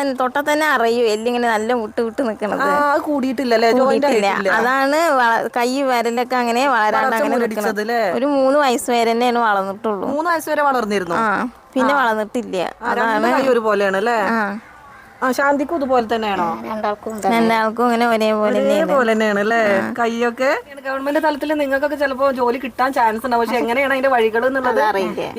തന്നെ തൊട്ട തന്നെ അറിയൂ എല്ലിങ്ങനെ നല്ല വിട്ട് വിട്ട് നിക്കണത്. കൂടിയിട്ടില്ലല്ലേ കൂടിയിട്ടില്ല അതാണ് കൈ വരലൊക്കെ അങ്ങനെ വളരാണ്ട് അങ്ങനെ ഒരു മൂന്ന് വയസ്സ് വരെ തന്നെയാണ് വളർന്നിട്ടുള്ളൂ. മൂന്ന് വയസ്സ് വരെ വളർന്നിരുന്നു? പിന്നെ വളർന്നിട്ടില്ല. അതാണ് ഒരുപോലെയാണ് അല്ലേ? ആ ശാന്തിക്കും ഇതുപോലെ തന്നെയാണോ? രണ്ടാൾക്കും രണ്ടാൾക്കും ഇങ്ങനെ ഒരേപോലെ ഒരേപോലെ തന്നെയാണ്. അല്ലേ? കൈയൊക്കെ ഗവൺമെന്റ് തലത്തിൽ നിങ്ങൾക്കൊക്കെ ചിലപ്പോ ജോലി കിട്ടാൻ ചാൻസ് ഉണ്ടാവും. പക്ഷെ എങ്ങനെയാണ് അതിന്റെ വഴികൾ എന്നുള്ളത്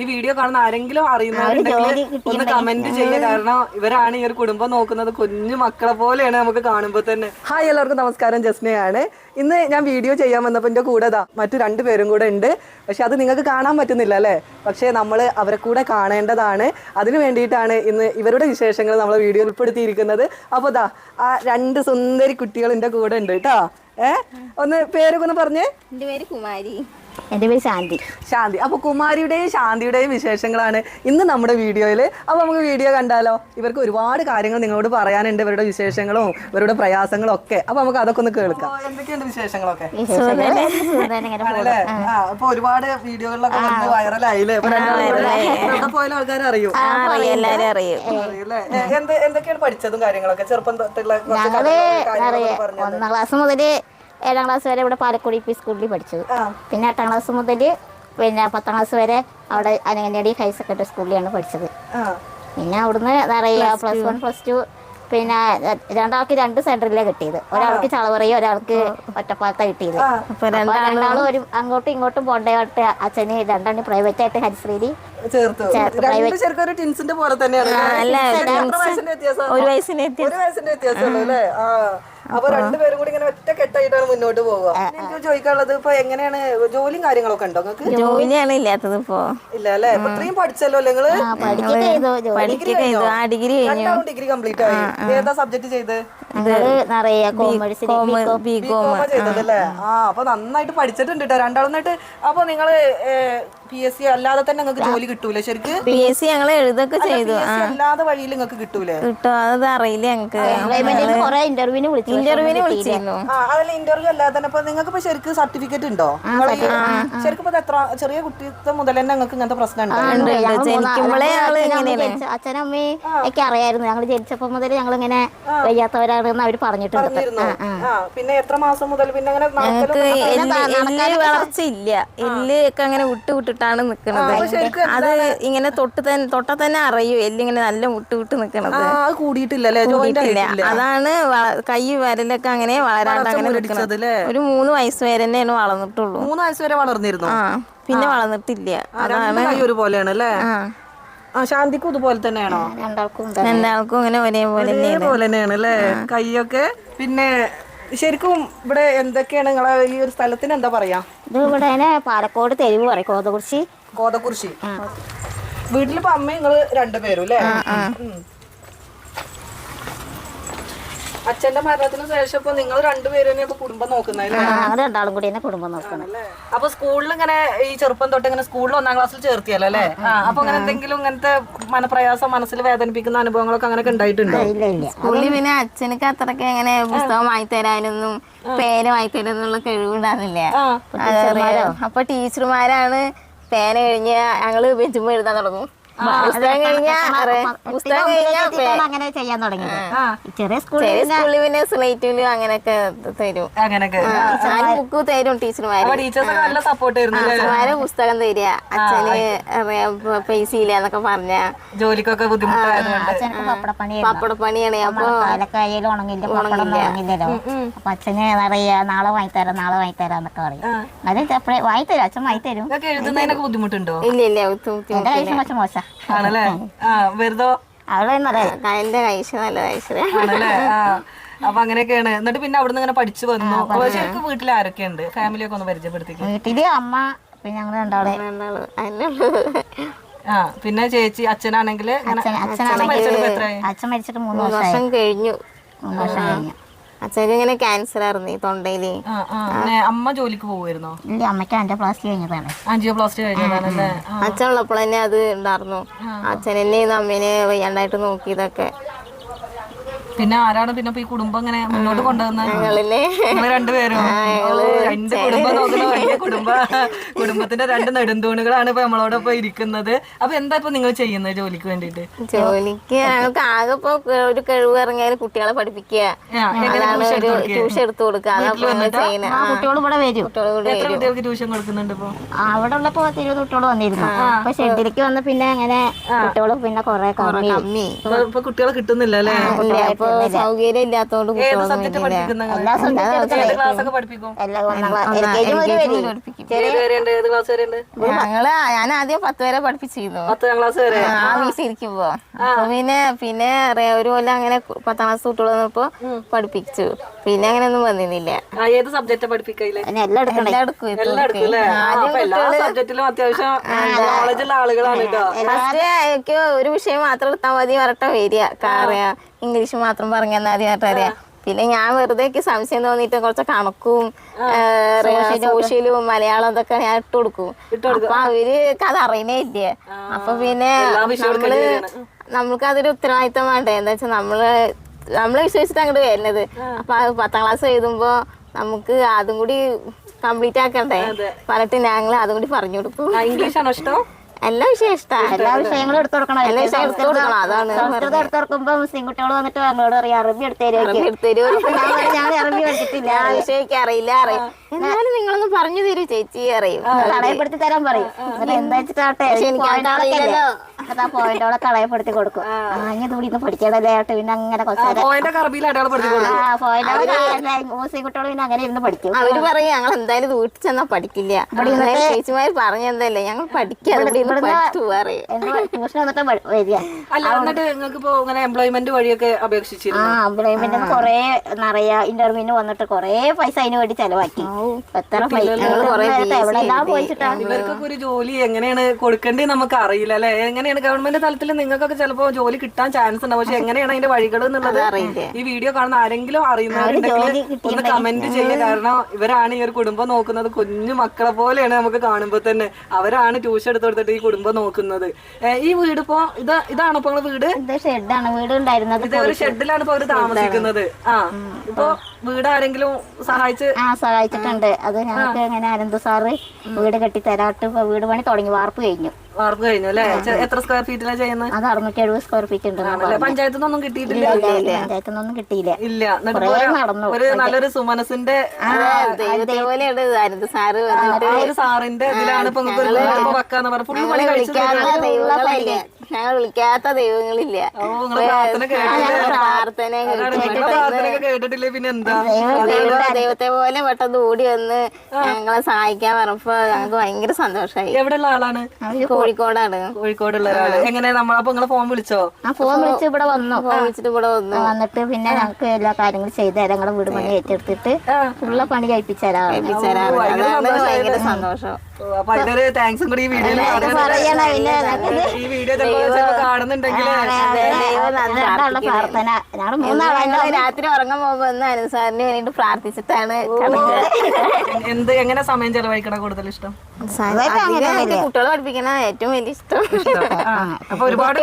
ഈ വീഡിയോ കാണുന്ന ആരെങ്കിലും അറിയുന്നവരുണ്ടെങ്കിൽ ഒന്ന് കമന്റ് ചെയ്യുക കാരണം ഇവരാണ് ഈ ഒരു കുടുംബം നോക്കുന്നത്. കുഞ്ഞു മക്കളെ പോലെയാണ് നമുക്ക് കാണുമ്പോൾ തന്നെ. ഹായ് എല്ലാവർക്കും നമസ്കാരം. ജസ്നയാണ്. ഇന്ന് ഞാൻ വീഡിയോ ചെയ്യാൻ വന്നപ്പോൾ എന്റെ കൂടെ അതാ മറ്റു രണ്ട് പേരും കൂടെ ഉണ്ട്. പക്ഷെ അത് നിങ്ങൾക്ക് കാണാൻ പറ്റുന്നില്ല അല്ലേ? പക്ഷേ നമ്മൾ അവരെ കൂടെ കാണേണ്ടതാണ്. അതിനു വേണ്ടിയിട്ടാണ് ഇന്ന് ഇവരുടെ വിശേഷങ്ങൾ നമ്മൾ വീഡിയോ ഉൾപ്പെടുത്തിയിരിക്കുന്നത്. അപ്പോൾ ദാ ആ രണ്ട് സുന്ദരി കുട്ടികൾ എന്റെ കൂടെ ഉണ്ട് കേട്ടോ. ഏ? ഒന്ന് പേരൊക്കെ ഒന്ന് പറഞ്ഞേ. എന്റെ പേര് കുമാരി. എന്റെ പേര് ശാന്തി. ശാന്തി. അപ്പോൾ കുമാരിയുടെയും ശാന്തിയുടെയും വിശേഷങ്ങളാണ് ഇന്ന് നമ്മുടെ വീഡിയോയിൽ അപ്പോൾ നമുക്ക് വീഡിയോ കണ്ടാലോ? ഇവർക്ക് ഒരുപാട് കാര്യങ്ങൾ നിങ്ങളോട് പറയാനുണ്ട് ഇവരുടെ വിശേഷങ്ങളും ഇവരുടെ പ്രയാസങ്ങളും ഒക്കെ. അപ്പോൾ നമുക്ക് അതൊക്കെ ഒന്ന് കേൾക്കാം. എന്തൊക്കെയുണ്ട് വിശേഷങ്ങളൊക്കെ? ഇങ്ങനെ ആണല്ലേ? ആ. അപ്പൊ ഒരുപാട് വീഡിയോകളിലൊക്കെ വന്ന് വൈറലായില്ലേ? പോയാലും ആൾക്കാർ അറിയും? ആ അറിയാം അറിയൂല്ലേ? എന്ത് എന്തൊക്കെയാണ് പഠിച്ചതും കാര്യങ്ങളൊക്കെ? ചെറുപ്പം തൊട്ടുള്ള ഒന്നാം ക്ലാസ് മുതൽ ഏഴാം ക്ലാസ് വരെ ഇവിടെ പാലക്കുടി പി സ്കൂളിൽ പഠിച്ചത്. പിന്നെ എട്ടാം ക്ലാസ് മുതൽ പിന്നെ പത്താം ക്ലാസ് വരെ അവിടെ അനങ്ങനടി ഹയർ സെക്കൻഡറി സ്കൂളിലാണ് പഠിച്ചത്. ആ. പിന്നെ അവിടുന്ന് അറിയാം പ്ലസ് വൺ പ്ലസ് ടു പിന്നെ രണ്ടാൾക്ക് രണ്ട് സെന്ററിലാണ് കിട്ടിയത്. ഒരാൾക്ക് ചളവറയും ഒരാൾക്ക് ഒറ്റപ്പാലത്താണ് കിട്ടിയത്. രണ്ടാളും ഒരു അങ്ങോട്ടും ഇങ്ങോട്ടും പോണ്ടായിട്ട് അച്ഛന് രണ്ടാണ് പ്രൈവറ്റ് ആയിട്ട് ഹരിശ്രീതി ചേർത്തു. ഒരു വയസ്സിന് വ്യത്യാസമുള്ളൂ അല്ലേ അപ്പൊ രണ്ടുപേരും കൂടി ഇങ്ങനെ ഒറ്റ കെട്ടായിട്ടാണ് മുന്നോട്ട് പോവുക. എനിക്ക് ചോദിക്കാനുള്ളത് ഇപ്പൊ എങ്ങനെയാണ് ജോലിയും കാര്യങ്ങളൊക്കെ ഉണ്ടോ നിങ്ങൾക്ക്? ജോലിയാണ് ഇല്ലാത്തത് ഇപ്പോ. ഇല്ല അല്ലേ? ഇത്രയും പഠിച്ചല്ലോ നിങ്ങൾ? ഡിഗ്രി കഴിഞ്ഞു? രണ്ടാളും ഡിഗ്രി കംപ്ലീറ്റ് ആയി. ഏതാ സബ്ജക്ട് ചെയ്ത്? ഞങ്ങൾ നിറയെ കോമേഴ്സിന് ബി കോം ബികോം ആ അപ്പൊ നന്നായിട്ട് പഠിച്ചിട്ടുണ്ട് കേട്ടോ രണ്ടാളെന്നിട്ട് അപ്പൊ നിങ്ങൾ പി എസ് സി അല്ലാതെ തന്നെ നിങ്ങൾക്ക് ജോലി കിട്ടൂലേ ശരിക്ക്? പി എസ് സി ഞങ്ങൾ എഴുതൊക്കെ ചെയ്തു. അല്ലാതെ വഴിയിൽ നിങ്ങൾക്ക് കിട്ടൂലേ? കിട്ടോ. അത് അറിയില്ല ഞങ്ങൾക്ക് ഇന്റർവ്യൂവിന് വിളിച്ചു ഇന്റർവ്യൂവിന് വിളിച്ചിരുന്നു. ആ അതല്ല ഇന്റർവ്യൂ അല്ലാതെ തന്നെ. ഇപ്പൊ നിങ്ങൾക്ക് ഇപ്പൊ ശരിക്ക് സർട്ടിഫിക്കറ്റ് ഉണ്ടോ? ശരിക്കും ഇപ്പൊ എത്ര ചെറിയ കുട്ടിത്വം മുതൽ തന്നെ നിങ്ങൾക്ക് ഇങ്ങനത്തെ പ്രശ്നം ഉണ്ടോ? ഉണ്ട്, ഉണ്ട്. ജനിക്കുമ്പോഴേ ഞങ്ങൾ ഇങ്ങനെയാണ്. അച്ഛനും അമ്മയും ഒക്കെ അറിയായിരുന്നു. ഞങ്ങൾ ജനിച്ചപ്പോ മുതൽ ഞങ്ങൾ ഇങ്ങനെ വയ്യാത്തവരാണെന്ന് അവർ പറഞ്ഞിട്ടുണ്ട്. ആ പിന്നെ എത്ര മാസം മുതൽ പിന്നെ അങ്ങനെ നടക്കലും എല്ല് ഒക്കെ അങ്ങനെ വിട്ട് വിട്ടിട്ടാണ് നിക്കണത്. അത് ഇങ്ങനെ തൊട്ട് തന്നെ തൊട്ട തന്നെ അറിയൂ. എല്ലിങ്ങനെ നല്ല മുട്ട് വിട്ട് നിക്കണത്. കൂടിയിട്ടില്ല അതാണ് കൈ വരലൊക്കെ അങ്ങനെ വളരാണ്ട് അങ്ങനെ നിൽക്കുന്നത് നിക്കണത്. ഒരു മൂന്ന് വയസ്സ് വരെ തന്നെയാണ് വളർന്നിട്ടുള്ളൂ. മൂന്ന് വയസ്സ് വരെ വളർന്നിരുന്നു? ആ പിന്നെ വളർന്നിട്ടില്ല. അതാണ് ഒരുപോലെയാണ് അല്ലേ? ആ. ആ ശാന്തിക്കും ഇതുപോലെ തന്നെയാണോ? രണ്ടാൾക്കും ഇങ്ങനെ ഒരേപോലെ തന്നെയാണ്. പോലെ തന്നെയാണ് അല്ലേ കൈയൊക്കെ പിന്നെ ശരിക്കും ഇവിടെ എന്തൊക്കെയാണ് നിങ്ങളെ ഈ ഒരു സ്ഥലത്തിന് എന്താ പറയാ? ഇത് ഇവിടെ തന്നെ പാലക്കോട് തെരുവ് പറയും കോതകുറിശി കോതകുറിശി വീട്ടിലിപ്പോ അമ്മ നിങ്ങൾ രണ്ടുപേരും അല്ലേ? ഉം. അച്ഛന്റെ മരണത്തിന് ശേഷം ഇപ്പൊ നിങ്ങൾ രണ്ടുപേരും കുടുംബം നോക്കുന്നല്ലേ ഞങ്ങൾ രണ്ടാളും കൂടി കുടുംബം നോക്കണം. അപ്പൊ സ്കൂളിൽ ഇങ്ങനെ ഈ ചെറുപ്പം തൊട്ട് ഇങ്ങനെ സ്കൂളിൽ ഒന്നാം ക്ലാസ്സിൽ ചേർത്തിയല്ലോ അല്ലേ? അപ്പൊ അങ്ങനെ എന്തെങ്കിലും ഇങ്ങനത്തെ മനപ്രയാസം മനസ്സിൽ വേദനിപ്പിക്കുന്ന അനുഭവങ്ങളൊക്കെ അങ്ങനെ ഉണ്ടായിട്ടുണ്ടോ? സ്കൂളിൽ പിന്നെ അച്ഛനക്ക് അത്രയ്ക്ക് അങ്ങനെ പുസ്തകം വാങ്ങി തരാനൊന്നും പേര് വാങ്ങി തരാനൊന്നുള്ള കഴിവുണ്ടാകുന്നില്ല അപ്പൊ ടീച്ചർമാരാണ് പേന കഴിഞ്ഞ് ഞങ്ങൾ ബെഞ്ചുമ്പോ എഴുതാൻ തുടങ്ങും. അങ്ങനെ ചെയ്യാൻ തുടങ്ങി ചെറിയ സ്കൂളിൽ ചെറിയ സ്കൂളിൽ പിന്നെ സ്ലേറ്റിലും അങ്ങനെയൊക്കെ തരും. അങ്ങനെയൊക്കെ. ഞാൻ ബുക്ക് തരും ടീച്ചർമാര് അപ്പൊ നല്ല സപ്പോർട്ട് ആയിരുന്നു പുസ്തകം തരിക. അച്ഛന് പൈസ ഇല്ല എന്നൊക്കെ പറഞ്ഞ. ജോലിക്കൊക്കെ ബുദ്ധിമുട്ടായതുകൊണ്ട്. പപ്പടപ്പണിയാണ് അപ്പൊ ഉണങ്ങില്ല. ഉണങ്ങില്ലല്ലോ. അപ്പൊ അച്ഛന് അറിയാ നാളെ വാങ്ങിത്തരാം നാളെ വാങ്ങിത്തരാം എന്നൊക്കെ പറയും. അത് എപ്പോഴേ വാങ്ങിത്തരും അച്ഛൻ വാങ്ങിത്തരും. തരും എഴുതുന്നതിനൊക്കെ ബുദ്ധിമുട്ടുണ്ടോ? ഇല്ല ഇല്ല ബുദ്ധിമുട്ടില്ല. ആണല്ലേ? ആ. വെറുതോ? അവളെ എന്നറിയാം എന്റെ കഴിച്ച നല്ല കഴിച്ചത് ആണല്ലേ? ആ. അപ്പൊ അങ്ങനെയൊക്കെയാണ്. എന്നിട്ട് പിന്നെ അവിടുന്ന് ഇങ്ങനെ പഠിച്ചു വന്നു. അപ്പൊ ശരിക്കും വീട്ടിൽ ആരൊക്കെയുണ്ട് ഫാമിലി ഒക്കെ ഒന്ന് പരിചയപ്പെടുത്തിക്കും. വീട്ടിൽ അമ്മ പിന്നെ ഞങ്ങൾ രണ്ടാളെ. ആ പിന്നെ ചേച്ചി അച്ഛനാണെങ്കിൽ അച്ഛൻ മരിച്ചിട്ട് മൂന്ന് വർഷം കഴിഞ്ഞു. മൂന്ന് വർഷം കഴിഞ്ഞു. അച്ഛന് ഇങ്ങനെ ക്യാൻസർ ആയിരുന്നു ഈ തൊണ്ടയിൽ. ആ അമ്മ ജോലിക്ക് പോവുമായിരുന്നോ ഇല്ല അമ്മയ്ക്ക് എന്റെ പ്ലാസ്റ്റിക് കഴിഞ്ഞതാണ്. അഞ്ചോ കഴിഞ്ഞതാണല്ലേ? കഴിഞ്ഞതാണ് അച്ഛൻ ഉള്ളപ്പോൾ തന്നെ അത് ഉണ്ടായിരുന്നു. അച്ഛൻ എന്നെ അമ്മേനെ വയ്യാണ്ടായിട്ട് നോക്കിയതൊക്കെ. പിന്നെ ആരാണ് പിന്നെ ഈ കുടുംബം ഇങ്ങനെ മുന്നോട്ട് കൊണ്ടുവന്നത് രണ്ടുപേരും. എന്റെ രണ്ട് കുടുംബം നോക്കുന്ന വലിയ കുടുംബ കുടുംബത്തിന്റെ രണ്ട് നെടുന്തൂണുകളാണ് ഇപ്പൊ നമ്മളോടൊപ്പം ഇരിക്കുന്നത്. അപ്പൊ എന്താ ഇപ്പൊ നിങ്ങൾ ചെയ്യുന്നത് ജോലിക്ക് വേണ്ടിട്ട് ജോലിക്ക് ഞങ്ങൾക്ക് ആകെ ഇപ്പൊ ഒരു കഴിവ് ഇറങ്ങിയാൽ കുട്ടികളെ പഠിപ്പിക്കുക? ട്യൂഷൻ എടുത്തു കൊടുക്കുക? കുട്ടികൾ ഇവിടെ വരും. കുട്ടികൾക്ക് ട്യൂഷൻ കൊടുക്കുന്നുണ്ട് ഇപ്പൊ? അവിടെ ഉള്ളപ്പോ ഇരുപത് കുട്ടികൾ വന്നിരുന്നു അപ്പൊ ഷെഡിലേക്ക് വന്ന പിന്നെ അങ്ങനെ കുട്ടികൾ പിന്നെ കൊറേ കമ്മി. കമ്മി. ഇപ്പൊ കുട്ടികളെ കിട്ടുന്നില്ല അല്ലേ? സൗകര്യം ഇല്ലാത്തോണ്ട് ഞങ്ങൾ ഞാൻ ആദ്യം പത്ത് വരെ പഠിപ്പിച്ചിരുന്നു. പത്താം ക്ലാസ് വരെ? ആ വീട്ടിൽ ഇരിക്കുമ്പോ. പിന്നെ പിന്നെ അറിയാം ഒരു കൊല്ലം അങ്ങനെ പത്താം ക്ലാസ് കുട്ടികൾ വന്നപ്പോ പഠിപ്പിച്ചു. പിന്നെ അങ്ങനെ ഒന്നും വന്നിരുന്നില്ല. ആ ഏത് സബ്ജക്റ്റാ പഠിപ്പിക്കയില്ലേ പിന്നെ എടുക്കണ്ടേ എല്ലാം എടുക്കും എല്ലാം എടുക്കും ആ, എല്ലാ സബ്ജക്റ്റിലും അത്യാവശ്യം നോളജ് ഉള്ള ആളുകളാണ് എനിക്ക് ഒരു വിഷയം മാത്രം എടുത്താൽ മതി പറഞ്ഞിട്ടാ വരിക. അറിയാം ഇംഗ്ലീഷ് മാത്രം പറഞ്ഞു തന്നാൽ മതി പറഞ്ഞിട്ട് അറിയാം പിന്നെ ഞാൻ വെറുതെ സംശയം തോന്നിട്ട് കുറച്ച് കണക്കും സോഷ്യലും മലയാളം ഇതൊക്കെ ഞാൻ ഇട്ട് കൊടുക്കും. അപ്പൊ അവർ അത് അറിയണേ ഇല്ല? അപ്പൊ പിന്നെ നമ്മൾ നമ്മൾക്ക് അതൊരു ഉത്തരവാദിത്തം വേണ്ടേ? എന്താ വെച്ചാൽ നമ്മൾ നമ്മളെ വിശ്വസിച്ചിട്ട് അങ്ങോട്ട് വരുന്നത്. അപ്പൊ പത്താം ക്ലാസ് എഴുതുമ്പോ നമുക്ക് അതും കൂടി കംപ്ലീറ്റ് ആക്കണ്ടേ? പറഞ്ഞിട്ട് ഞങ്ങൾ അതും കൂടി പറഞ്ഞു കൊടുക്കും. ആ, ഇംഗ്ലീഷ് ആണോ ഇഷ്ടം? എല്ലാ വിഷയം ഇഷ്ടമാണ് എല്ലാ വിഷയങ്ങളും എടുത്തു കൊടുക്കണം. എല്ലാ വിഷയം എടുത്തു കൊടുക്കണം. അതാണ് സംസ്കൃതം എടുത്തു കൊടുക്കുമ്പോ മുസ്ലിം കുട്ടികൾ വന്നിട്ട് ഞങ്ങളോട് പറയും അറബി എടുത്തേരും എടുത്തരൂ ഞാൻ അറബി പഠിച്ചിട്ടില്ല. ആ വിഷയം എനിക്ക് അറിയില്ല അറിയും. എന്നാലും നിങ്ങളൊന്ന് പറഞ്ഞു തരൂ ചേച്ചി അറിയും. കളയപ്പെടുത്തി തരാൻ പറയും. എന്നിട്ട് എന്താ വെച്ചിട്ടാട്ടെ ആ പോയിന്റോളെ കളയപ്പെടുത്തി കൊടുക്കും. പഠിക്കണല്ലേ ആട്ടെ പിന്നെ അങ്ങനെ കുട്ടികൾ പിന്നെ അങ്ങനെ ഇരുന്ന് പഠിക്കും. അവർ പറയും ഞങ്ങൾ എന്തായാലും വീട്ടിൽ ചെന്നാ പഠിക്കില്ല. അങ്ങനെ ചേച്ചിമാര് പറഞ്ഞതല്ലേ ഞങ്ങൾ പഠിക്കാതെ ട്യൂഷൻ വന്നിട്ട് വരിക. എംപ്ലോയ്മെന്റ് വഴിയൊക്കെ ആ എംപ്ലോയ്മെന്റ് കൊറേ നിറയെ ഇന്റർവ്യൂവിന് വന്നിട്ട് കൊറേ പൈസ അതിന് വേണ്ടി ചെലവാക്കി. ഇവർക്കൊക്കെ ഒരു ജോലി എങ്ങനെയാണ് കൊടുക്കേണ്ടത് നമുക്ക് അറിയില്ല അല്ലെ? എങ്ങനെയാണ് ഗവൺമെന്റ് തലത്തിൽ നിങ്ങൾക്കൊക്കെ ചിലപ്പോ ജോലി കിട്ടാൻ ചാൻസ് ഉണ്ടാവും പക്ഷെ എങ്ങനെയാണ് അതിന്റെ വഴികൾ എന്നുള്ളത് ഈ വീഡിയോ കാണുന്ന ആരെങ്കിലും അറിയുന്നവരുണ്ടെങ്കിൽ ഒന്ന് കമന്റ് ചെയ്യുക. കാരണം ഇവരാണ് ഈ ഒരു കുടുംബം നോക്കുന്നത്. കുഞ്ഞു മക്കളെ പോലെയാണ് നമുക്ക് കാണുമ്പോ തന്നെ. അവരാണ് ട്യൂഷൻ എടുത്തു കൊടുത്തിട്ട് ഈ കുടുംബം നോക്കുന്നത്. ഈ വീട് ഇപ്പോ ഇത് ഇതാണോ ഇപ്പൊ വീട്? ഷെഡാണ്. വീട് ഉണ്ടായിരുന്നത് ഇത് ഒരു ഷെഡിലാണ് ഇപ്പൊ അവർ താമസിക്കുന്നത്. ആ ഇപ്പൊ വീട് ആരെങ്കിലും സഹായിച്ച് ആ സഹായിച്ചിട്ടുണ്ട് അത് ഞങ്ങൾക്ക് ഇങ്ങനെ അനന്ത് സാറ് വീട് കെട്ടി തരാട്ട് ഇപ്പൊ വീട് പണി തുടങ്ങി വാർപ്പ് കഴിഞ്ഞു. വാർപ്പ് കഴിഞ്ഞു അല്ലേ? എത്ര സ്ക്വയർ ഫീറ്റിലാണ് ചെയ്യുന്നത് അത് അറുന്നൂറ്റി എഴുപത് സ്ക്വയർ ഫീറ്റ് ഉണ്ട് പഞ്ചായത്തു പഞ്ചായത്തിൽ നിന്നൊന്നും കിട്ടിയിട്ടില്ല പഞ്ചായത്തിൽ നിന്നൊന്നും കിട്ടിയില്ല. ഇല്ല. നടന്നു. ഒരു നല്ലൊരു സുമനസിന്റെ ദൈവത്തെ പോലെയാണ് അരുത് സാറ് ഒരു സാറിന്റെ ഇതിലാണ് ഇപ്പൊ വെക്കാന്ന് പറഞ്ഞു. ഫുള്ള് പണി കഴിച്ചു ഞങ്ങൾ വിളിക്കാത്ത ദൈവങ്ങളില്ല. പ്രാർത്ഥന കേട്ടിട്ടില്ലേ? പിന്നെ എന്താ? ദൈവത്തെ പോലെ പെട്ടെന്ന് ഓടി വന്ന് ഞങ്ങളെ സഹായിക്കാൻ പറഞ്ഞപ്പോ ഞങ്ങൾക്ക് ഭയങ്കര സന്തോഷമായി എവിടെയുള്ള ആളാണ്? കോഴിക്കോടാണ്. കോഴിക്കോടുള്ള ഒരാൾ. എങ്ങനെ നമ്മൾ അപ്പൊ നിങ്ങളെ ഫോൺ വിളിച്ചോ? ആ ഫോൺ വിളിച്ച് ഇവിടെ വന്നു. ഫോൺ വിളിച്ചിട്ട് ഇവിടെ വന്നു. വന്നിട്ട് പിന്നെ ഞങ്ങൾക്ക് എല്ലാ കാര്യങ്ങളും ചെയ്തു തരാം. ഞങ്ങളുടെ വീട് പണി ഏറ്റെടുത്തിട്ട് ഉള്ള പണി കഴിപ്പിച്ചു തരാം. ഭയങ്കര സന്തോഷം. അപ്പൊ താങ്ക്സ് കൂടി ഈ വീഡിയോയിൽ ഈ വീഡിയോ ചിലപ്പോ കാണുന്നുണ്ടെങ്കിൽ രാത്രി ഉറങ്ങാൻ പോകുമ്പോ ഒന്ന് അനുസാറിന് വേണ്ടിട്ട് പ്രാർത്ഥിച്ചിട്ടാണ് എന്ത് എങ്ങനെ സമയം ചെലവഴിക്കണ കൂടുതൽ ഇഷ്ടം? കുട്ടികളെ പഠിപ്പിക്കണ ഏറ്റവും വലിയ ഇഷ്ടം. അപ്പൊ ഒരുപാട്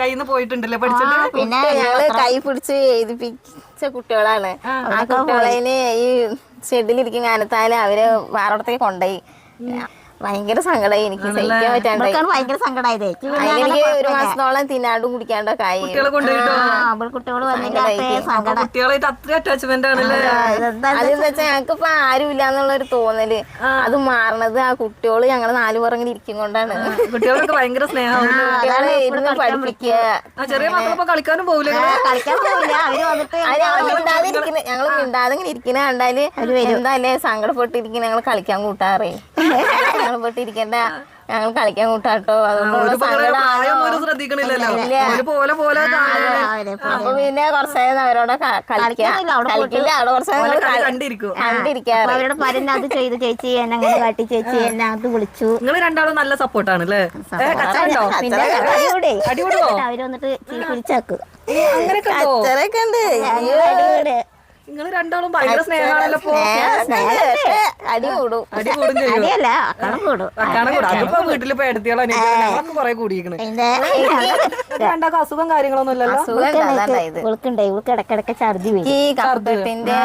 കയ്യിൽ നിന്ന് പോയിട്ടുണ്ടല്ലേ? പഠിച്ചിട്ട് പിന്നെ ഞങ്ങൾ കൈ പിടിച്ച് എഴുതിപ്പിച്ച കുട്ടികളാണ്. ആ കുട്ടികളെ ഈ ഷെഡിലിരിക്കും കാലത്താൽ അവർ വേറെ കൊണ്ടുപോയി. Yeah. ഭയങ്കര സങ്കടമായി എനിക്ക് സഹിക്കാൻ പറ്റാണ്ടായി ഇവർക്കാണ് ഭയങ്കര സങ്കടമായത് എനിക്ക് ഒരു മാസത്തോളം തിന്നാണ്ടും കുടിക്കാണ്ടൊക്കെ ആയി. കുട്ടികളെ കൊണ്ടുപോയിട്ടോ? അവൾ കുട്ടികൾ വന്നിട്ട് സങ്കടം. കുട്ടികളായിട്ട് അറ്റാച്ച്മെന്റ് ആണല്ലേ? അതെന്താ വെച്ചാൽ ഞങ്ങൾക്ക് ഇപ്പൊ ആരും ഇല്ല എന്നുള്ള ഒരു തോന്നൽ അത് മാറണത് ആ കുട്ടികൾ ഞങ്ങൾ നാലു പുറങ്ങനെ ഇരിക്കും കൊണ്ടാണ്. കുട്ടികളൊക്കെ ഭയങ്കര സ്നേഹമാണ് കുട്ടികളെ ഇരുന്ന് പഠിപ്പിക്കുക ആ ചെറിയ മക്കളിപ്പോ കളിക്കാനും പോകില്ല കളിക്കാൻ പോവില്ല. അവർ വന്നിട്ട് അത് ഞങ്ങൾ മിണ്ടാതിരിക്കുന്ന ഞങ്ങൾ മിണ്ടാതെ ഇങ്ങനെ ഇരിക്കുന്ന കണ്ടാൽ എന്താ അല്ലേ? സങ്കടപ്പെട്ടിരിക്കുന്ന ഞങ്ങൾ കളിക്കാൻ കൂട്ടാറേ. സങ്കടപ്പെട്ടിരിക്കണ്ട ഞങ്ങൾ കളിക്കാൻ കൂട്ടാട്ടോ. അപ്പൊ പിന്നെ കുറച്ചേരം അവരോട് കളിക്കില്ല. അവിടെ കണ്ടിരിക്കാറ്. അവരുടെ പരന്നെ അത് ചെയ്തു ചേച്ചി എന്നെ അങ്ങനെ കാട്ടി ചേച്ചി എന്നെ അത് വിളിച്ചു. നിങ്ങൾ രണ്ടാളും നല്ല സപ്പോർട്ടാണ് അല്ലേ അവർ വന്നിട്ട് അങ്ങനെയൊക്കെ ഉണ്ടോ? നിങ്ങൾ രണ്ടാളും ഭയങ്കര സ്നേഹമാണല്ലോ ഇപ്പൊ. അടി കൂടും. അടി കൂടും ചെയ്യും. അടിയല്ല കണം കൂടും അക്കാണ് വീട്ടിൽ അതിപ്പോ വീട്ടിലിപ്പോ എടുത്തിയാലോ കൊറേ കൂടിയിരിക്കണേ. അസുഖം കാര്യങ്ങളൊന്നും ഇല്ലല്ലോ. സുഖം അതാണ്ടാ ഇത്. ഇവൾക്കുണ്ട് ഇവൾക്ക് ഇടക്കിടക്ക് ഛർദി വരും. ഈ കഫക്കെട്ടിന്റെ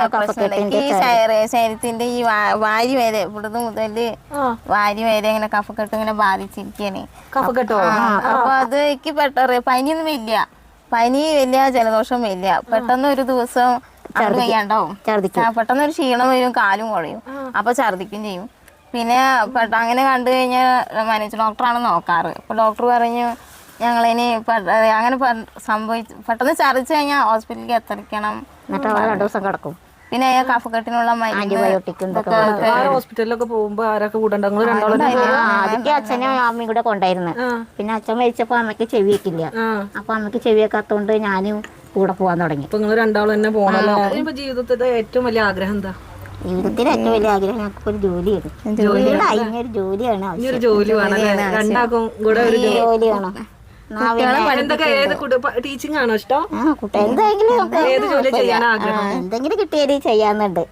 ഈ ശരീര- ശരീരത്തിന്റെ ഈ വാരി വരെ ഇവിടുന്ന് മുതൽ ആ. വാരി വരെ ഇങ്ങനെ കഫക്കെട്ട് ഇങ്ങനെ ബാധിച്ചിരിക്കാണ് കഫക്കെട്ടോ അപ്പൊ അത് എനിക്ക് പെട്ടറിയ പനിയൊന്നും ഇല്ല. പനി വലിയ ജലദോഷം ഇല്ല. പെട്ടെന്ന് ഒരു ദിവസം പെട്ടെന്ന് ഒരു ക്ഷീണം വരും കാലും കുഴയും അപ്പൊ ഛർദിക്കും ചെയ്യും. പിന്നെ പെട്ട അങ്ങനെ കണ്ടു കഴിഞ്ഞാൽ മാനേജ് ഡോക്ടറാണ് നോക്കാറ്. അപ്പൊ ഡോക്ടർ പറഞ്ഞു ഞങ്ങളിനി അങ്ങനെ സംഭവിച്ചു പെട്ടെന്ന് ഛർദിച്ചു കഴിഞ്ഞാൽ ഹോസ്പിറ്റലിൽ എത്തിക്കണം രണ്ടു ദിവസം കിടക്കും. പിന്നെ അയാൾ കഫക്കെട്ടിനുള്ള ഹോസ്പിറ്റലിലൊക്കെ പോകുമ്പോ ആരൊക്കെ കൂടെ അച്ഛനും അമ്മയും കൂടെ കൊണ്ടായിരുന്നു. പിന്നെ അച്ഛൻ മരിച്ചപ്പോ അമ്മയ്ക്ക് ചെവി വെക്കില്ല. അപ്പൊ അമ്മയ്ക്ക് ചെവി വെക്കാത്തോണ്ട് ഞാനും കൂടെ പോവാൻ തുടങ്ങി. ഇപ്പൊ നിങ്ങൾ രണ്ടാളും തന്നെ പോണല്ലോ. ഇപ്പൊ ജീവിതത്തിലെ ഏറ്റവും വലിയ ആഗ്രഹം എന്താ? ജീവിതത്തിൽ ഏറ്റവും വലിയ ആഗ്രഹം ഞങ്ങൾക്ക് ഒരു ജോലിയാണ് ജോലിയുടെ ഒരു ജോലിയാണ് ആവശ്യം. ജോലി വേണം രണ്ടാക്കും കൂടെ ഒരു ജോലി വേണം. ടീച്ചിങ് ആണോ ഇഷ്ടം? എന്തെങ്കിലും കിട്ടിയാലും ചെയ്യാന്നുണ്ട്.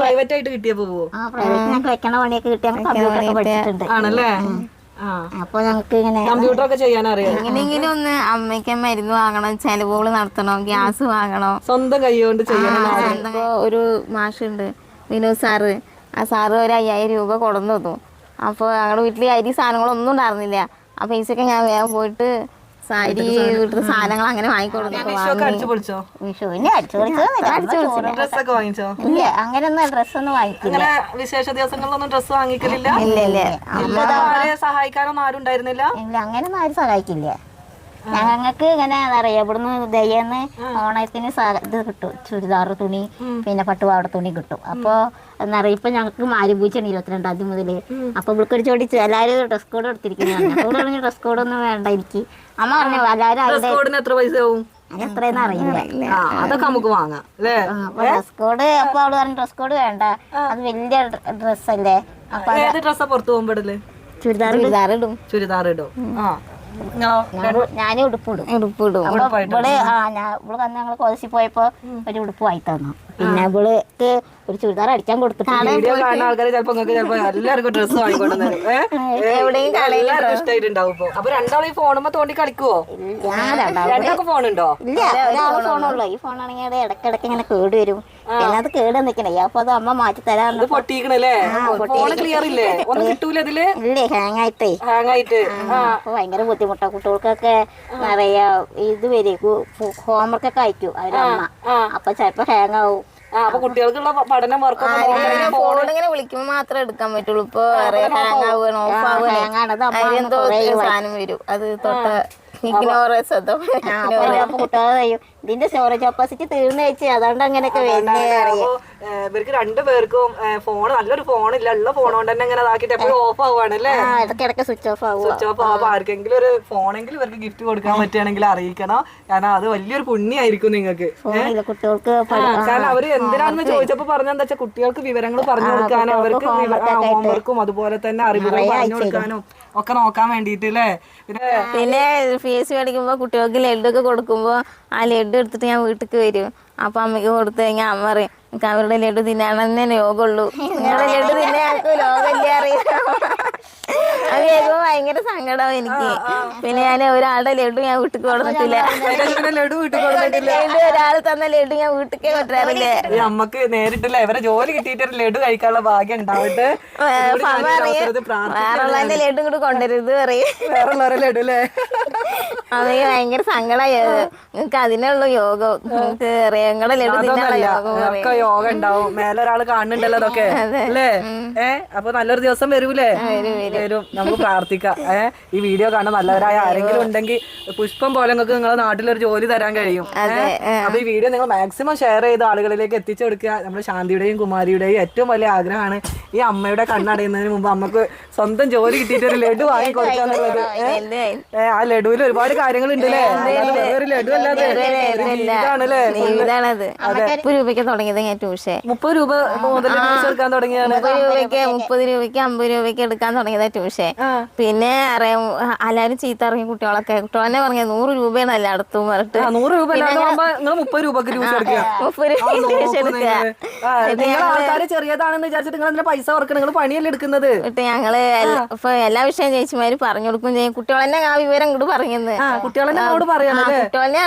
പ്രൈവറ്റ് ആയിട്ട് കിട്ടിയ പോവോ? പ്രൈവറ്റ് ഞങ്ങൾക്ക് വെക്കണ പണിയൊക്കെ കിട്ടിയാൽ കമ്പ്യൂട്ടർ പഠിച്ചിട്ടുണ്ട്. ആണല്ലേ? അപ്പൊ ഞങ്ങൾക്ക് ഇങ്ങനെ കമ്പ്യൂട്ടർ ഒക്കെ ചെയ്യാൻ അറിയാം എങ്ങനെയെങ്കിലും ഒന്ന് അമ്മയ്ക്ക് മരുന്ന് വാങ്ങണം ചെലവുകൾ നടത്തണം ഗ്യാസ് വാങ്ങണം. സ്വന്തം കൈകൊണ്ട് ചെയ്യണം ഒരു മാഷുണ്ട് വിനോദ് സാറ്. ആ സാറ് ഒരു അയ്യായിരം രൂപ കൊടുന്നു തന്നു. അപ്പോൾ ഞങ്ങളുടെ വീട്ടിൽ അരി സാധനങ്ങളൊന്നും ഉണ്ടായിരുന്നില്ല. ആ പൈസയൊക്കെ ഞാൻ വേഗം പോയിട്ട് സാരി വീട്ടിലെ സാധനങ്ങൾ അങ്ങനെ വാങ്ങിക്കൊടുത്തു വിഷുവിന് അങ്ങനെയൊന്നും വാങ്ങിക്കില്ല. അങ്ങനെ വിശേഷ ദിവസങ്ങളിലൊന്നും ഡ്രസ്സ് വാങ്ങിക്കലില്ല? ഇല്ല ഇല്ല ആരെ സഹായിക്കാനൊന്നും ആരും ഉണ്ടായിരുന്നില്ല? ഇല്ല അങ്ങനെയൊന്നും ആരും സഹായിക്കില്ല. ഞങ്ങൾക്ക് ഇങ്ങനെ അറിയാം ഇവിടുന്ന് ദയ്യന്ന് ഓണത്തിന് ഇത് കിട്ടും. ചുരിദാർ തുണി പിന്നെ പട്ടുപാവട തുണി കിട്ടും. അപ്പൊ എന്താ പറയാ ഇപ്പൊ ഞങ്ങൾക്ക് മാരിപൂച്ചാണ് ഇരുപത്തിരണ്ടാം തീയതി മുതൽ അപ്പൊ ഇവിടെ ഒരു ചോദിച്ചു എല്ലാവരും ഡ്രസ് കോഡ് എടുത്തിരിക്കുന്നതാണ് അപ്പോൾ ഇവിടെ ഡ്രസ് കോഡ് ഒന്നും വേണ്ട എനിക്ക്. അമ്മ പറഞ്ഞു എല്ലാവരും ഡ്രസ് കോഡിന് എത്ര പൈസ ആവും? എത്രയെന്ന് അറിയില്ല. അതൊക്കെ നമുക്ക് വാങ്ങാം ഡ്രസ് കോഡ് അപ്പൊ അവൾ പറഞ്ഞു ഡ്രസ് കോഡ് വേണ്ട. അത് വലിയ ഡ്രസ് അല്ലേ? അപ്പൊ ഏത് ഡ്രസ്സാ പുറത്തു പോകുമ്പോഴല്ലേ ചുരിദാർ ചുരിദാർ ഇടും. ചുരിദാർ ഇടും. ആ. ഞാൻ ഉടുപ്പിടും ഉടുപ്പിടും ഇവിടെ ആ ഞാൻ ഇവിടെ വന്ന് ഞങ്ങൾ കോളേജിൽ പോയപ്പോ ഒരു ഉടുപ്പ് വായി തന്നു പിന്നെ ഇവൾക്ക് ഒരു ചുരിദാർ അടിക്കാൻ കൊടുത്തിട്ടുണ്ട് വീഡിയോ കാണുന്ന ആൾക്കാർ ചിലപ്പോ നിങ്ങൾക്ക് ചിലപ്പോ എല്ലാവർക്കും ഡ്രസ്സ് വാങ്ങിക്കൊണ്ടു എവിടെയും എല്ലാവർക്കും ഇഷ്ടമായിട്ടുണ്ടാവും ഇപ്പൊ. അപ്പൊ രണ്ടാളും ഈ ഫോണുമ്പോ തോണ്ടി കളിക്കുവോ? ഞാൻ രണ്ടാളും രണ്ടാൾക്ക് ഫോണുണ്ടോ? ഇല്ല ഒരാൾ ഫോണുള്ളൂ. ഈ ഫോണാണെങ്കിൽ അത് ഇടക്കിടക്ക് ഇങ്ങനെ കേട് വരും. പിന്നെ അത് കേട് നിക്കണേ അപ്പൊ അത് അമ്മ മാറ്റി തരാം പൊട്ടിക്കണല്ലേ ഫോൺ ക്ലിയർ ഇല്ലേ? ഒന്നും കിട്ടൂല ഇതിൽ? ഇല്ലേ ഹാങ് ആയിട്ടേ ഹാങ് ആയിട്ട് ഭയങ്കര ബുദ്ധിമുട്ടാ. കുട്ടികൾക്കൊക്കെ പറയാ ഇത് വരും. ഹോംവർക്ക് ഒക്കെ അയക്കും അവരമ്മ. അപ്പൊ ചിലപ്പോ ഹാങ് ആവും ആ അപ്പൊ കുട്ടികൾക്കുള്ള പഠനം വർക്കൊക്കെ ഫോൺ ഇങ്ങനെ വിളിക്കുമ്പോ മാത്രമേ എടുക്കാൻ പറ്റുള്ളൂ. ഇപ്പൊ ഹാങ് ആവുകയാണ് ഓഫ് ആവുകയാണ് സാധനം വരും. അത് തൊട്ട പറയും ഇതിന്റെ സ്റ്റോറേജ് കപ്പാസിറ്റി തീർന്നു വെച്ച് അതുകൊണ്ട് അങ്ങനെയൊക്കെ ഇവർക്ക് രണ്ടുപേർക്കും ഫോൺ നല്ലൊരു ഫോൺ ഇല്ല. ഉള്ള ഫോൺ കൊണ്ട് തന്നെ അങ്ങനെ ഇതാക്കിട്ട് എപ്പോഴും ഓഫ് ആവുകയാണ് അല്ലേ? ആ ഇടക്കിടക്ക് സ്വിച്ച് ഓഫ് ആവുക സ്വിച്ച് ഓഫ് ആവുമ്പോ ആർക്കെങ്കിലും ഒരു ഫോണെങ്കിലും ഇവർക്ക് ഗിഫ്റ്റ് കൊടുക്കാൻ പറ്റുകയാണെങ്കിൽ അറിയിക്കണം. കാരണം അത് വലിയൊരു പുണ്യായിരിക്കും നിങ്ങൾക്ക്. കുട്ടികൾക്ക് കാരണം അവർ എന്തിനാണെന്ന് ചോദിച്ചപ്പോ പറഞ്ഞെന്താ വെച്ചാൽ കുട്ടികൾക്ക് വിവരങ്ങൾ പറഞ്ഞു കൊടുക്കാനും അവർക്ക് ഹോംവർക്കും അതുപോലെ തന്നെ അറിവുകൾ പറഞ്ഞു കൊടുക്കാനും. ഒക്കെ നോക്കാൻ വേണ്ടിട്ട് പിന്നെ ഫീസ് മേടിക്കുമ്പോ കുട്ടികൾക്ക് ലഡു ഒക്കെ കൊടുക്കുമ്പോ ആ ലഡു എടുത്തിട്ട് ഞാൻ വീട്ടിലേക്ക് വരും. അപ്പൊ അമ്മയ്ക്ക് കൊടുത്തു കഴിഞ്ഞാൽ അമ്മ പറയും എനിക്ക് അവരുടെ ലഡു തിന്നാണെന്നേ രോഗമുള്ളൂ. നിങ്ങളുടെ ലഡു തിന്നെ ലോകമില്ല അറിയാം അത് ഭയങ്കര സങ്കടം എനിക്ക്. പിന്നെ ഞാൻ ഒരാളുടെ ലഡു ഞാൻ വീട്ടിൽ കൊടുത്തിട്ടില്ല ലഡു വീട്ടിൽ കൊടുത്തിട്ടില്ല ഒരാൾ തന്ന ലഡു ഞാൻ വീട്ടിലേക്ക് കൊണ്ടുവരാറില്ല? നമ്മക്ക് അമ്മയ്ക്ക് നേരിട്ടില്ല. ഇവരെ ജോലി കിട്ടിയിട്ട് ലഡു കഴിക്കാനുള്ള ഭാഗ്യം ഉണ്ടാവട്ടെ വേറെ ലഡു കൂടെ കൊണ്ടുവരുത് പറയും. വേറെ ലഡു അല്ലേ? അമ്മയ്ക്ക് ഭയങ്കര സങ്കടമായി നിങ്ങക്ക് അതിനുള്ള യോഗം. നിങ്ങക്ക് ഞങ്ങളുടെ ലഡു തിന്നാനുള്ള യോഗം യോഗ ഉണ്ടാവും. മേലെ ഒരാൾ കാണുന്നുണ്ടല്ലോ അതൊക്കെ. അല്ലേ? ഏഹ് അപ്പൊ നല്ലൊരു ദിവസം വരൂലേ? വരും. നമുക്ക് പ്രാർത്ഥിക്കാം. ഏ ഈ വീഡിയോ കാണാൻ നല്ലവരായ ആരെങ്കിലും ഉണ്ടെങ്കിൽ പുഷ്പം പോലെ നിങ്ങൾക്ക് നിങ്ങളുടെ നാട്ടിലൊരു ജോലി തരാൻ കഴിയും? അപ്പൊ ഈ വീഡിയോ നിങ്ങൾ മാക്സിമം ഷെയർ ചെയ്ത് ആളുകളിലേക്ക് എത്തിച്ചു കൊടുക്കുക. നമ്മുടെ ശാന്തിയുടെയും കുമാരിയുടെയും ഏറ്റവും വലിയ ആഗ്രഹമാണ് ഈ അമ്മയുടെ കണ്ണടയുന്നതിന് മുമ്പ് അമ്മയ്ക്ക് സ്വന്തം ജോലി കിട്ടിയിട്ട് ഒരു ലഡു വാങ്ങി ഏ, ആ ലഡുവിൽ ഒരുപാട് കാര്യങ്ങൾ ഉണ്ടല്ലേ ഒരു ലഡു അല്ലാതെ മുപ്പത് രൂപയ്ക്ക് തുടങ്ങിയത് ഞാൻ ട്യൂഷൻ മുപ്പത് രൂപ മുതൽ എടുക്കാൻ തുടങ്ങിയാണ് മുപ്പത് രൂപയ്ക്ക് മുപ്പത് രൂപയ്ക്ക് അമ്പത് രൂപയ്ക്ക് എടുക്കാൻ തുടങ്ങിയതാ ട്യൂഷൻ പിന്നെ അറിയാം എല്ലാരും ചീത്ത ഇറങ്ങി കുട്ടികളൊക്കെ. കുട്ടികളെന്നെ പറഞ്ഞ നൂറ് രൂപയാണ് എല്ലായിടത്തും പറഞ്ഞിട്ട്. നൂറ് രൂപ മുപ്പത് രൂപക്ക് എടുക്കുക. മുപ്പത് ആ, രൂപ നോക്കൂ ട്യൂഷൻ എടുക്കുക നിങ്ങൾ ആൾക്കാര് ചെറിയതാണെന്ന് വിചാരിച്ചിട്ട് നിങ്ങൾ അതിന്റെ പൈസ ഓർക്കണം നിങ്ങൾ പണിയല്ലേ എടുക്കുന്നത്. എന്നിട്ട് ഞങ്ങൾ ഇപ്പൊ എല്ലാ വിഷയം ചേച്ചിമാര് പറഞ്ഞു കൊടുക്കും ചെയ്യും. കുട്ടികളെന്നെ ആ വിവരം ഇങ്ങോട്ട് പറയുന്നത് കുട്ടികളെന്നെ കുട്ടികളെ കുട്ടികളെ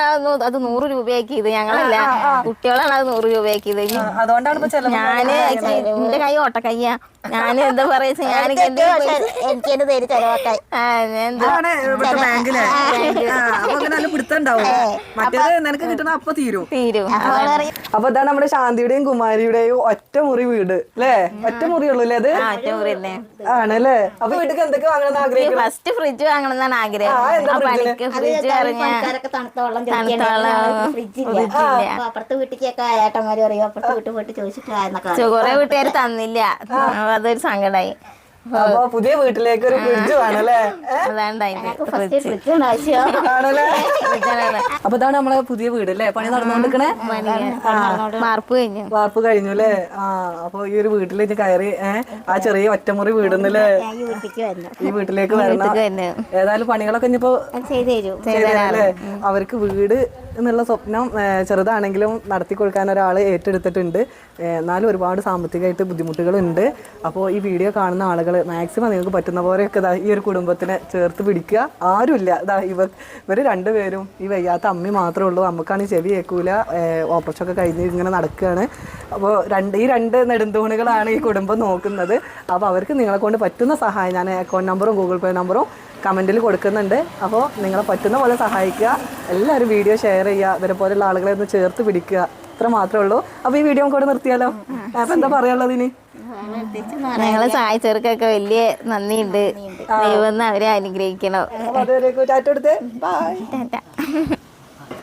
അത് നൂറ് രൂപയാക്കിയത്. ഞങ്ങളല്ല. കുട്ടികളാണ് അത് നൂറ് രൂപയാക്കിയത്. അതുകൊണ്ടാണ് ഞാൻ എന്റെ കൈ ഓട്ടക്കയ്യാ. ഞാൻ എന്താ പറയാ ഞാൻ എനിക്ക് എന്റെ തരും ഇവിടുത്തെ ബാങ്കിലെ പിടുത്തുണ്ടാവും. മറ്റേത് നിനക്ക് കിട്ടണ അപ്പൊ തീരും. തീരും. അപ്പൊ ഇതാണ് നമ്മുടെ ശാന്തിയുടെയും കുമാരിയുടെയും ഒറ്റ മുറി വീട് അല്ലേ ഒറ്റ മുറി ഉള്ളു അല്ലേ അത്? ആണല്ലേ അപ്പൊ വീട്ടിൽ എന്തൊക്കെ വാങ്ങണമെന്ന് ആഗ്രഹിക്കും ഫസ്റ്റ് ഫ്രിഡ്ജ് വാങ്ങണം എന്നാണ് ആഗ്രഹം. ഫ്രിഡ്ജ് തണുത്ത വെള്ളം അപ്പുറത്തെ വീട്ടിലേക്കൊക്കെ ഏട്ടന്മാര് പറയും അപ്പുറത്തെ വീട്ടിൽ പോയിട്ട് ചോദിച്ചിട്ടില്ല കുറെ വീട്ടുകാർ തന്നില്ല. അതൊരു സങ്കടായി. അപ്പൊ പുതിയ വീട്ടിലേക്ക് ഒരു ഫ്രിഡ്ജ് ആണല്ലേ? അപ്പൊ ഇതാണ് നമ്മളെ പുതിയ വീട് അല്ലേ? പണി നടന്നുകൊണ്ടിരിക്കണേ? വാർപ്പ് കഴിഞ്ഞു. വാർപ്പ് കഴിഞ്ഞു അല്ലേ? ആ അപ്പൊ ഈ ഒരു വീട്ടിലേക്ക് കയറി ഏഹ് ആ ചെറിയ ഒറ്റമുറി വീടുന്നല്ലേ? ഈ വീട്ടിലേക്ക് വരണം. ഏതായാലും പണികളൊക്കെ ഇനിയിപ്പോ ചെയ്തു തരും. അവർക്ക് വീട് എന്നുള്ള സ്വപ്നം ചെറുതാണെങ്കിലും നടത്തി കൊടുക്കാൻ ഒരാൾ ഏറ്റെടുത്തിട്ടുണ്ട്. എന്നാലും ഒരുപാട് സാമ്പത്തികമായിട്ട് ബുദ്ധിമുട്ടുകളുണ്ട്. അപ്പോൾ ഈ വീഡിയോ കാണുന്ന ആളുകൾ മാക്സിമം നിങ്ങൾക്ക് പറ്റുന്ന പോലെയൊക്കെ ഈ ഒരു കുടുംബത്തിനെ ചേർത്ത് പിടിക്കുക. ആരുമില്ല. ഇതാ ഇവർ ഇവർ രണ്ടുപേരും ഈ വയ്യാത്ത അമ്മി മാത്രമേ ഉള്ളൂ. അമ്മക്കാണ് ചെവി കേൾക്കൂല. ഓപ്പറേഷൻ ഒക്കെ കഴിഞ്ഞ് ഇങ്ങനെ നടക്കുകയാണ്. അപ്പോൾ രണ്ട് ഈ രണ്ട് നെടുന്തൂണുകളാണ് ഈ കുടുംബം നോക്കുന്നത്. അപ്പോൾ അവർക്ക് നിങ്ങളെ കൊണ്ട് പറ്റുന്ന സഹായം ഞാൻ അക്കൗണ്ട് നമ്പറും ഗൂഗിൾ പേ നമ്പറും കമന്റിൽ കൊടുക്കുന്നുണ്ട്. അപ്പോൾ നിങ്ങളെ പറ്റുന്ന പോലെ സഹായിക്കുക. എല്ലാവരും വീഡിയോ ഷെയർ ചെയ്യുക. ഇവരെ പോലെയുള്ള ആളുകളെ ഒന്ന് ചേർത്ത് പിടിക്കുക. ഇത്ര മാത്രമേ ഉള്ളൂ. അപ്പോൾ ഈ വീഡിയോ നമുക്ക് ഇവിടെ നിർത്തിയാലോ? അപ്പോൾ എന്താ പറയാനുള്ളത് ഇനി? ഞങ്ങളെ സഹായിച്ചവർക്കൊക്കെ വലിയ നന്ദിയുണ്ട്. ദൈവം അവരെ അനുഗ്രഹിക്കണം. എടുത്തേ. ബൈ